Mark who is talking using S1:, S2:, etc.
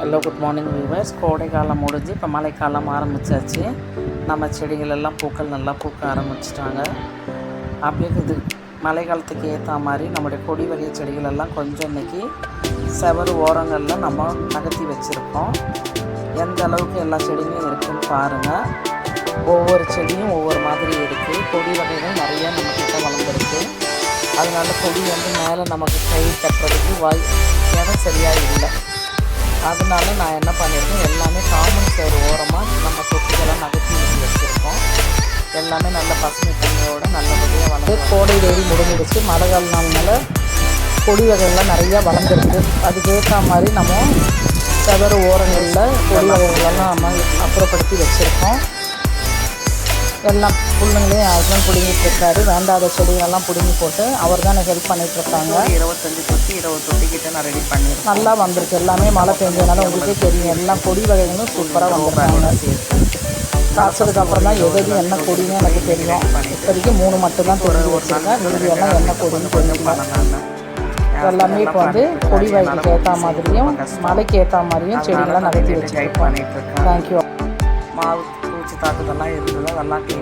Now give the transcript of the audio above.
S1: Hello good morning viewers கோடை காலம் முடிஞ்சு இப்போ மழைக்காலம் ஆரம்பிச்சாச்சு. நம்ம செடிகள் எல்லாம் பூக்கள் நல்லா பூக்க ஆரம்பிச்சிட்டாங்க. அப்படியே இது மழை காலத்துக்கு ஏற்ற மாதிரி நம்முடைய கொடி வகை செடிகள் எல்லாம் கொஞ்சம் இன்றைக்கி செவரு ஓரங்களில் நம்ம நகர்த்தி வச்சுருக்கோம். எந்த அளவுக்கு எல்லா செடியுமே இருக்குன்னு பாருங்கள் ஒவ்வொரு செடியும் ஒவ்வொரு மாதிரி இருக்குது கொடி வகைகள் நிறைய நம்மக்கிட்ட வளர்ந்துருக்கு. அதனால கொடி வந்து மேலே நமக்கு கை கட்டுறதுக்கு வாய் இடம் சரியாக இல்லை. அதனால நான் என்ன பண்ணியிருக்கேன் எல்லாமே காமன் சேர் ஓரமாக நம்ம தொட்டிகளாக நகர்த்தி ஊற்றி வச்சுருக்கோம். எல்லாமே நல்ல பசுமை தண்ணியோட நல்லபடியாக வளர்ந்து கோடை வெயில் முடிஞ்சிடுச்சு. மழை காலனால கொடி வகைகள்லாம் நிறையா வளர்ந்துருக்கு அதுக்கேற்ற மாதிரி நம்ம செவரு ஓரங்களில் கொடி வகைகளெல்லாம் நம்ம அப்புறப்படுத்தி வச்சுருக்கோம். எல்லாம் புல்லுங்களையும் என் ஹஸ்பண்ட் பிடுங்கிட்டு இருக்காரு வேண்டாத செடிகளெல்லாம் பிடுங்கி போட்டு அவர் தான் எனக்கு ஹெல்ப் பண்ணிட்டு இருக்காங்க இருபத்தஞ்சி தொட்டி இருபது தொட்டி கிட்ட நான் ரெடி பண்ணியிருக்கேன். நல்லா வந்திருக்கு. எல்லாமே மழை பெஞ்சதுனால உங்களுக்கே தெரியும். எல்லாம் கொடி வகைகளும் சூப்பராக வந்திருக்காங்க. காய்ச்சதுக்கு அப்புறம் தான் எது என்ன கொடின்னு எனக்கு தெரியும். இப்போதைக்கு மூணு மட்டும் தான் தெரிஞ்சு வச்சுருக்கேன். மீதி எல்லாம் என்ன கொடின்னு தெரியல. எல்லாமே இப்போ வந்து கொடி வகைக்கு ஏற்ற மாதிரியும் மழைக்கு ஏற்ற மாதிரியும் செடிகள்லாம் நகர்த்தி வச்சுருக்கோம் தேங்க்யூ மாவு பூச்சி தாக்குதெல்லாம் இருந்தது அதெல்லாம்